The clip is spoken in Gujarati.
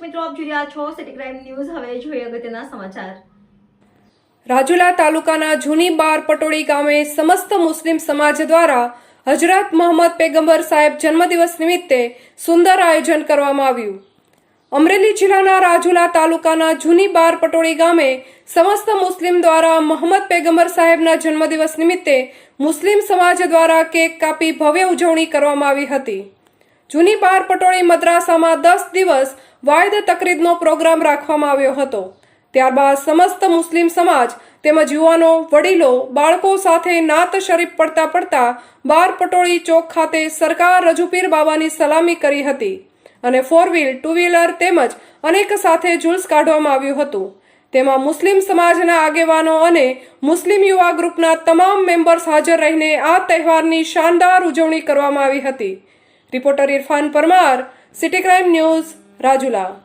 આપ જોઈ રહ્યા છો સિટી ક્રાઇમ ન્યૂઝ. હવે જોઈએ અગત્યના સમાચાર. રાજુલા તાલુકાના જૂની બાર પટોળી ગામે સમસ્ત મુસ્લિમ સમાજ દ્વારા હજરત મોહમ્મદ પેગંબર સાહેબ જન્મદિવસ નિમિત્તે સુંદર આયોજન કરવામાં આવ્યું. અમરેલી જિલ્લાના રાજુલા તાલુકાના જૂની બાર પટોળી ગામે સમસ્ત મુસ્લિમ દ્વારા મોહમ્મદ પેગંબર સાહેબના જન્મદિવસ નિમિત્તે મુસ્લિમ સમાજ દ્વારા કેક કાપી ભવ્ય ઉજવણી કરવામાં આવી હતી. જૂની બાર પટોળી મદ્રાસામાં દસ દિવસ વાયદ તકરીદનો પ્રોગ્રામ રાખવામાં આવ્યો હતો. ત્યારબાદ સમસ્ત મુસ્લિમ સમાજ તેમજ યુવાનો, વડીલો, બાળકો સાથે નાત શરીફ પડતા પડતા બાર પટોળી ચોક ખાતે સરકાર રજુપીર બાબાની સલામી કરી હતી અને ફોર વ્હીલ ટુ વ્હીલર તેમજ અનેક સાથે જુલ્સ કાઢવામાં આવ્યું હતું. તેમાં મુસ્લિમ સમાજના આગેવાનો અને મુસ્લિમ યુવા ગ્રુપના તમામ મેમ્બર્સ હાજર રહીને આ તહેવારની શાનદાર ઉજવણી કરવામાં આવી હતી. Reporter Irfan Parmar, city crime news Rajula